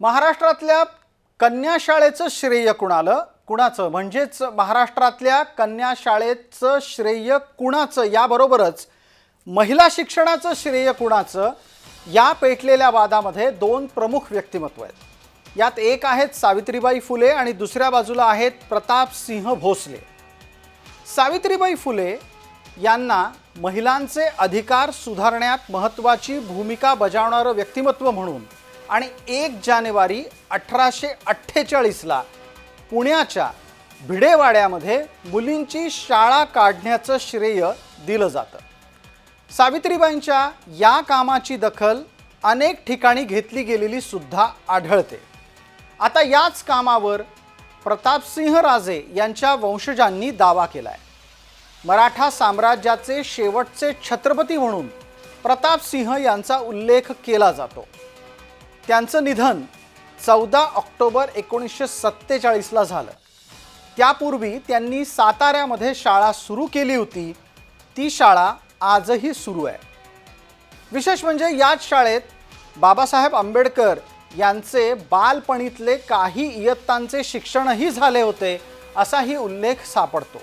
महाराष्ट्रातल्या कन्या शाळेचं श्रेय कुणालं? कुणाचं? म्हणजेच महाराष्ट्रातल्या कन्या शाळेचं श्रेय कुणाचं? याबरोबरच महिला शिक्षणाचं श्रेय कुणाचं? या पेटलेल्या वादामध्ये दोन प्रमुख व्यक्तिमत्व आहेत. यात एक आहेत सावित्रीबाई फुले आणि दुसऱ्या बाजूला आहेत प्रताप सिंह भोसले. सावित्रीबाई फुले यांना महिलांचे अधिकार सुधारण्यात महत्त्वाची भूमिका बजावणारं व्यक्तिमत्व म्हणून आणि एक जानेवारी अठराशे अठ्ठेचाळीसला पुण्याच्या भिडेवाड्यामध्ये मुलींची शाळा काढण्याचं श्रेय दिलं जातं. सावित्रीबाईंच्या या कामाची दखल अनेक ठिकाणी घेतली गेलेली सुद्धा आढळते. आता याच कामावर प्रतापसिंह राजे यांच्या वंशजांनी दावा केलाय. मराठा साम्राज्याचे शेवटचे छत्रपती म्हणून प्रतापसिंह यांचा उल्लेख केला जातो. त्यांचं निधन चौदा ऑक्टोबर एकोणीसशे सत्तेचाळीसला झालं. त्यापूर्वी त्यांनी साताऱ्यामध्ये शाळा सुरू केली होती. ती शाळा आजही सुरू आहे. विशेष म्हणजे याच शाळेत बाबासाहेब आंबेडकर यांचे बालपणीतले काही इयत्तांचे शिक्षणही झाले होते असाही उल्लेख सापडतो.